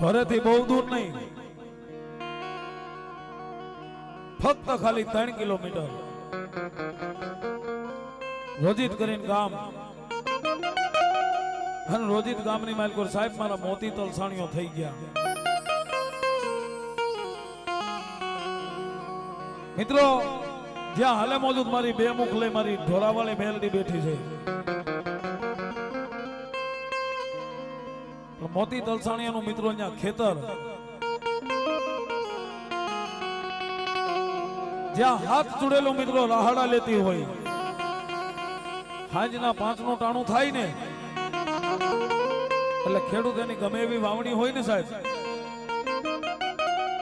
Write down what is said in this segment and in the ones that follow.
ઘરેથી બહુ દૂર નહીં. ફક્ત ખાલી ત્રણ કિલોમીટર. રોજિત કરીને ગામ. અને રોજિત ગામની માલકોર સાહેબ, મારા મોતી તલસાણીઓ થઈ ગયા. મિત્રો, જ્યાં હાલે મોજૂદ મારી બે મુખ લઈ મારી ઢોરાવાળી મેલડી બેઠી છે. મોતી તલસાણીયાનું મિત્રો અહીંયા ખેતર. જ્યાં હાથ જોડેલો મિત્રો રાહડા લેતી હોય. હાંજના પાંચનું ટાણું થાય ને. એટલે ખેડૂત એની ગમે એવી વાવણી હોય ને સાહેબ.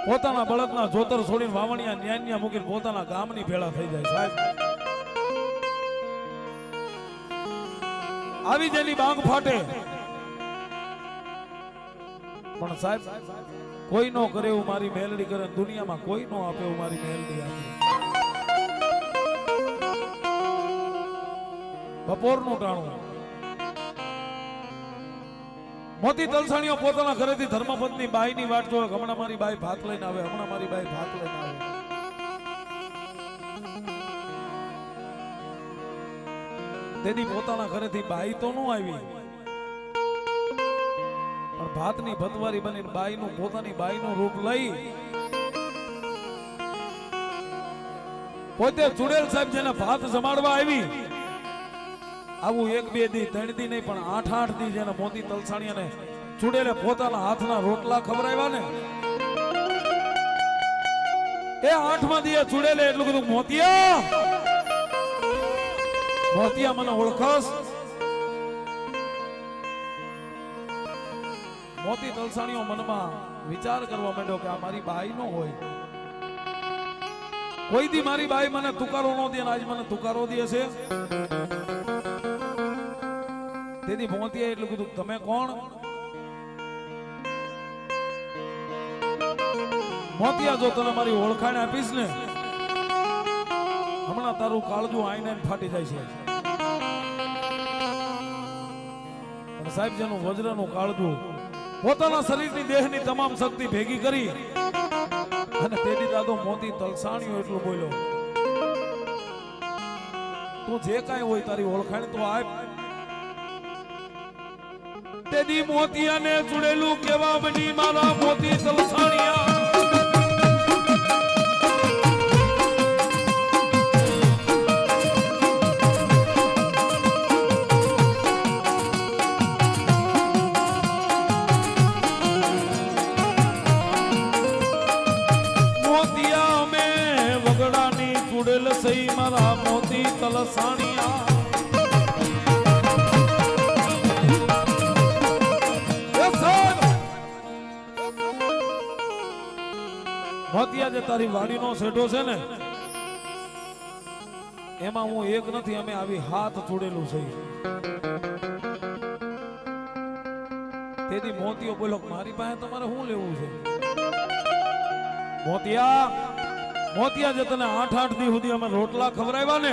પોતાના બળદના જોતર છોડીને વાવણિયા ન્યાન્યા મૂકીને પોતાના ગામની ભેળા થઈ જાય સાહેબ. આવી જેની બાંગ ફાટે. પણ સાહેબ, કોઈ નો કરે એવું મારી મેલડી કરે, દુનિયામાં કોઈ નો આપે એવું મારી મેલડી આપે. બપોરનું ટાણું. મોતી તલસાણીઓ પોતાના ઘરેથી ધર્મપત્ની બાઈની વાટ જોવે હમણાં મારી બાઈ ભાત લઈને આવે, હમણાં મારી બાઈ ભાત લઈને આવે. તેની પોતાના ઘરેથી બાઈ તો નું આવી. ભાતની ભતવારી બનીને બાઈનું, પોતાની બાઈનું રૂપ લઈ પોતે ચુડેલ સાહેબ જેને ભાત જમાડવા આવી. આવું એક બે દી, ત્રણ દી નહીં, પણ આઠ આઠ દી જેને મોતી તલસાણીયાને ચુડેલે પોતાના હાથના રોટલા ખવડાવ્યા ને. એ આઠમા દીએ ચુડેલે એટલું બધું મોતિયા. મોતિયા મને ઓળખસ. મોતી તલસાણીઓ મનમાં વિચાર કરવા માંડ્યો કે આ મારી બાઈ નો હોય. કોઈ દી મારી બાઈ મને તુકારો નો દે આજ મને તુકારો દે છે? તેથી મોતીએ એટલું કીધું, તમે કોણ? મોતિયા, જો તને મારી ઓળખાણ આપીશ ને, હમણાં તારું કાળજું આઈને ફાટી જાય છે. સાહેબ જેનું વજ્રનું કાળજું પોતાના શરીરની દેહની તમામ શક્તિ ભેગી કરી અને તેની દાદો મોતી તલસાણ્યો એટલું બોલ્યો, તું જે કાંઈ હોય તારી ઓળખાણ તો આપ. તેની મોતિયાને જોડેલું કેવા બની, મારા મોતી તલસાણિયા. મોતિયા, અમે વગડાની ચૂડેલ સહી, મારા મોતી તલસાણિયા. મોતિયા જે તારી વાડીનો શેઢો છે ને, એમાં હું એક નથી, અમે આવી હાથ જોડેલું છે. તેથી મોતીઓ બોલો, મારી પાસે તમારે શું લેવું છે? મોતિયા મોતિયા જે તને આઠ આઠ દી સુધી અમે રોટલા ખવડાવ્યા ને,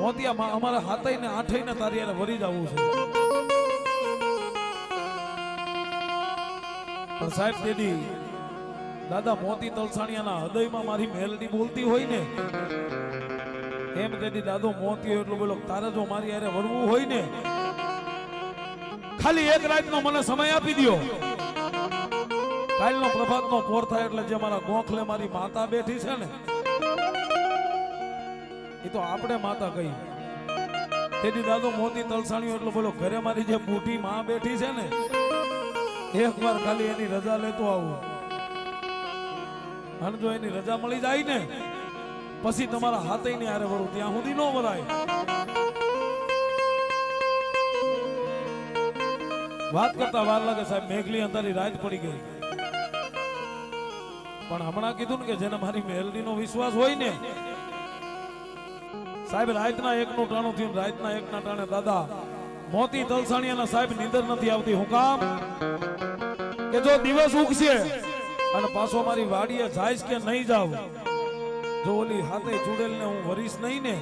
મોતિયા અમારે હાથઈ ને આઠે ને તારી એને વરી જવું છે. પણ સાહેબ દેદી દાદા મોતી તલસાણિયાના હૃદયમાં મારી મેલડી બોલતી હોય ને, એમ તેદી દાદો મોતી એટલું બોલો તારે જો મારી યારે વરવું હોય ને, ખાલી એક રાતનો મને સમય આપી દ્યો. કાલનો પ્રભાતનો પોર થાય એટલે જે મારા ગોખલે મારી માતા બેઠી છે ને, એ તો આપણે માતા કહી તેથી દાદો મોતી તલસાણીઓ એટલો બોલો, ઘરે મારી જે મોટી માં બેઠી છે ને એક વાર ખાલી એની રજા લેતો આવો. અને જો એની રજા મળી જાય ને, પછી તમારા હાથે ની હારે વરું ત્યાં સુધી ન વરાય વાત કરતા વાર લાગે, સાહેબ, મેઘલી અંધારી રાત પડી ગઈ. પણ હમણાં કીધું ને કે જેને મારી મેલડીનો વિશ્વાસ હોય ને, સાહેબ, રાતના એકનું ટાણું થયું રાતના એકના ટાણે દાદા, મોતી તલસાણીયાના સાહેબ નીંદર નથી આવતી. હું કામ? કે જો દિવસ ઉગશે અને પાછો મારી વાડીએ જાય કે નહીં જાવ જો ઓલી હાથે ચૂડેલ ને હું વરીશ નહીં ને,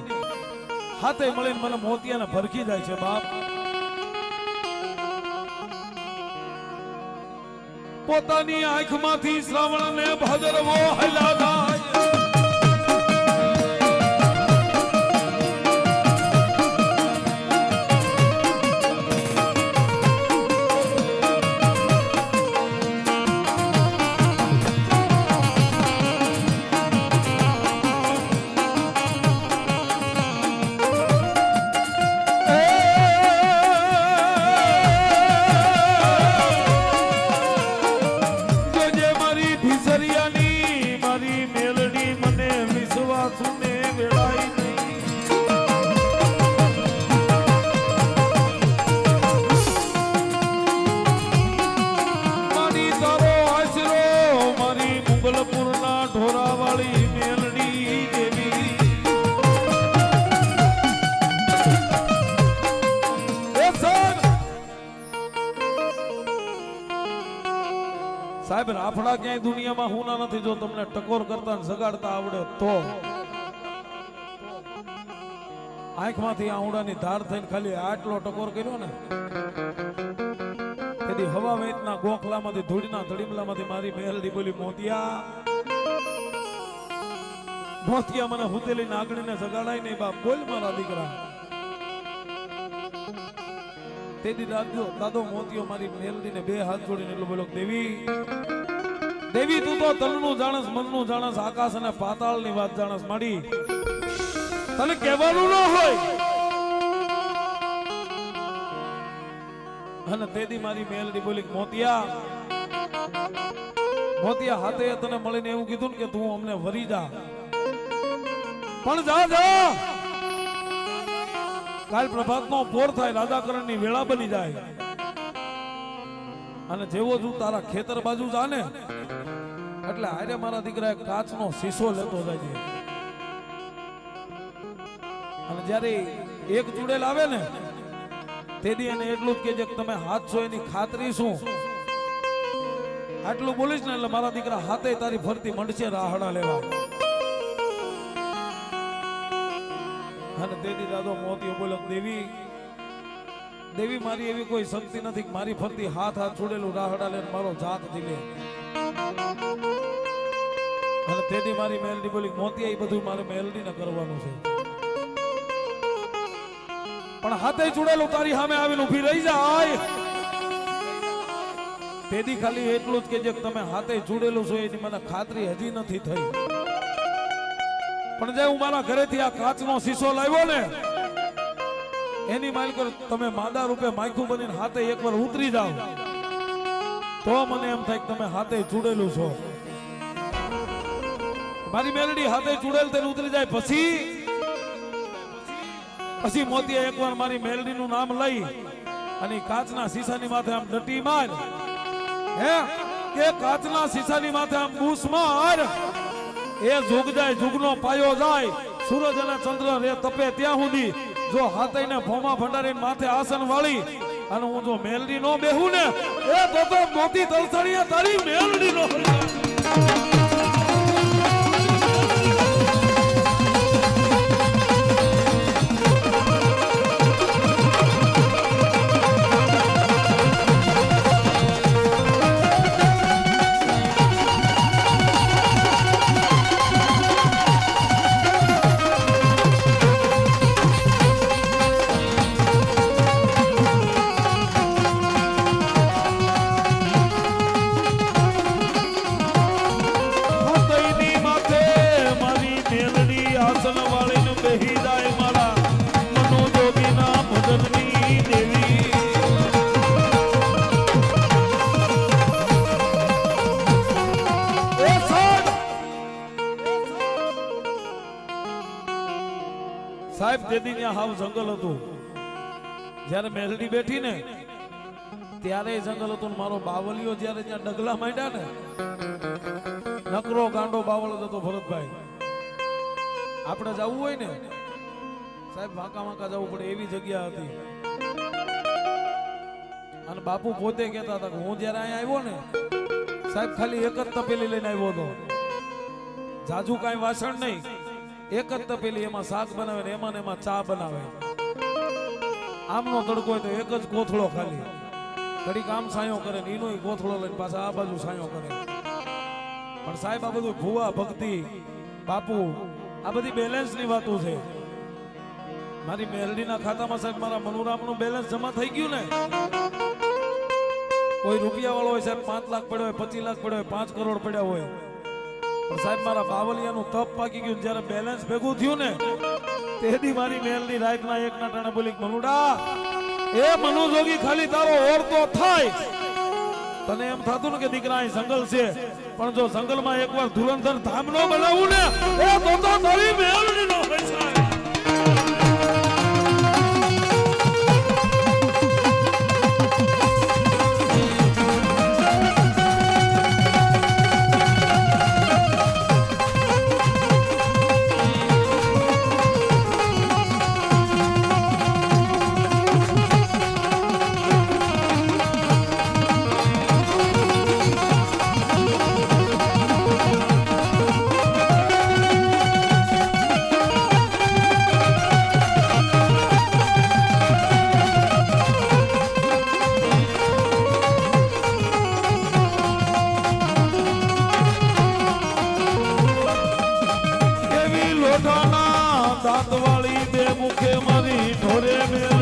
હાથે મળીને મને મોતિયાને ભરખી જાય છે, બાપ. પોતાની આંખમાંથી શ્રવણને ભદરવો ભાદરવો હલા રાફડા ક્યાંય દુનિયામાં હુના નથી, જો તમને ટકોર કરતા ને સગાડતા આવડે તો. આંખમાંથી આંવડાની ધાર થઈને ખાલી આટલો ટકોર કર્યો ને તેથી હવા વેતના ગોખલામાંથી, ધૂળના ધડીમલામાંથી મારી મેલડી બોલી, મોતિયા મોતિયા, મને હુતેલી નાગણીને સગાડાય નહીં, બાપ, બોલ મારા દીકરા. તેથી દાદો દાદો, મોતિયો, મારી મેલડીને બે હાથ જોડીને એટલું બોલો, દેવી દેવી તું તો તલનું જાણસ, મનનું જાણસ, આકાશ અને પાતાળની વાત જાણસ માડી. તને કહેવાનું ન હોય. અને તેથી મારી મેલડી બોલી, મોતિયા મોતિયા હાથે તને મળીને એવું કીધું ને કે તું અમને વરી જા. પણ જા જા. કાલ પ્રભાતનો પોર થાય, રાજાકરણની વેળા બની જાય. અને જેવો તું તારા ખેતર બાજુ જાને એટલે આરે મારા દીકરા કાચનો શીશો લેતો જાય અને જ્યારે એક ચૂડેલ આવે ને તેથી એને એટલું જ કે તમે હાથ છો એની ખાતરી શું? આટલું બોલીશ ને એટલે મારા દીકરા હાથે તારી ફરતી મંડશે રાહડા લેવા. અને તેથી દાદો મોતીઓ બોલો, દેવી દેવી, મારી એવી કોઈ શક્તિ નથી મારી ફરતી હાથ હાથ છોડેલું રાહડા લઈને મારો જાત જીલે અને તેથી મારી મેલડી બોલી મોતી એ બધું મારે મેલડી ને કરવાનું છે. પણ હાથે જોડેલું તારી સામે આવીને ઊભી રહી જાય. તેથી ખાલી એટલું જ કે જે તમે હાથે જોડેલું છો, એની મને ખાતરી હજી નથી થઈ. પણ જે હું મારા ઘરેથી આ કાચનો શીશો લાવ્યો ને, એની માલિક તમે માદા રૂપે માયખું બનીને હાથે એકવાર ઉતરી જાઓ. તો મને એમ થાય કે તમે હાથે જોડેલું છો. મારી મેલડી હાથે જોડેલ તેને ઉતરી જાય પછી? પછી મોતીએ એકવાર મારી મેલડીનું નામ લઈ અને કાચના શીશાની માથે આમ ડટી માર. હે? કે કાચના શીશાની માથે આમ બૂસ માર. એ જુગ જાય જુગનો પાયો જાય. સૂરજ અને ચંદ્ર રે તપે ત્યાં સુધી. જો હાથે ને ભોમા ભંડારીને માથે આસન વાળી અને હું જો મેલડી નો બેહું ને એ તો મોતી તલસાણીએ તારી મેલડી નો. તેથી ત્યાં હાવ જંગલ હતું. જ્યારે મેલડી બેઠી ને ત્યારે એ જંગલ હતું મારો બાવલિયો જ્યારે ત્યાં ડગલા માંડ્યા ને, નકરો ગાંડો બાવળ હતો ભરતભાઈ. આપણે જવું હોય ને, સાહેબ, વાંકા વાંકા જવું પડે, એવી જગ્યા હતી. અને બાપુ પોતે કહેતા હતા કે હું જ્યારે અહીંયા આવ્યો ને, સાહેબ, ખાલી એક જ તપેલી લઈને આવ્યો હતો. જાજુ કાંઈ વાસણ નહીં. એક જ તપેલી એમાં શાક બનાવે ને એમાં એમાં ચા બનાવે. આમનો તડકો હોય તો એક જ કોથળો ખાલી. ઘડીક કામ સાયો કરે ને એનો ગોથળો લઈને પાછા આ બાજુ સાયો કરે. પણ સાહેબ, આ બધું ભુવા, ભક્તિ, બાપુ, આ બધી બેલેન્સની વાતો છે. મારી મેલડીના ખાતામાં સાહેબ મારા મનુરામનું બેલેન્સ જમા થઈ ગયું ને. કોઈ રૂપિયા વાળો હોય સાહેબ પાંચ લાખ પડ્યો હોય, પચીસ લાખ પડ્યો હોય, પાંચ કરોડ પડ્યા હોય. પણ સાહેબ, મારા બાવલિયાનું તપ પાકી ગયું જ્યારે બેલેન્સ ભેગું થયું ને તેથી મારી મેલની રાતના એકના ટાણે બોલી, મનુડા, એ મનુજોગી ખાલી તારો ઓળતો થાય. તને એમ થતું ને કે દીકરા અહીં જંગલ છે, પણ જો જંગલમાં એકવાર ધુરંધર ધામ નો બનાવું ને, એ તો તારી સાહેબ દાંત વાળી બે મુખે મારી ઢોરે મેં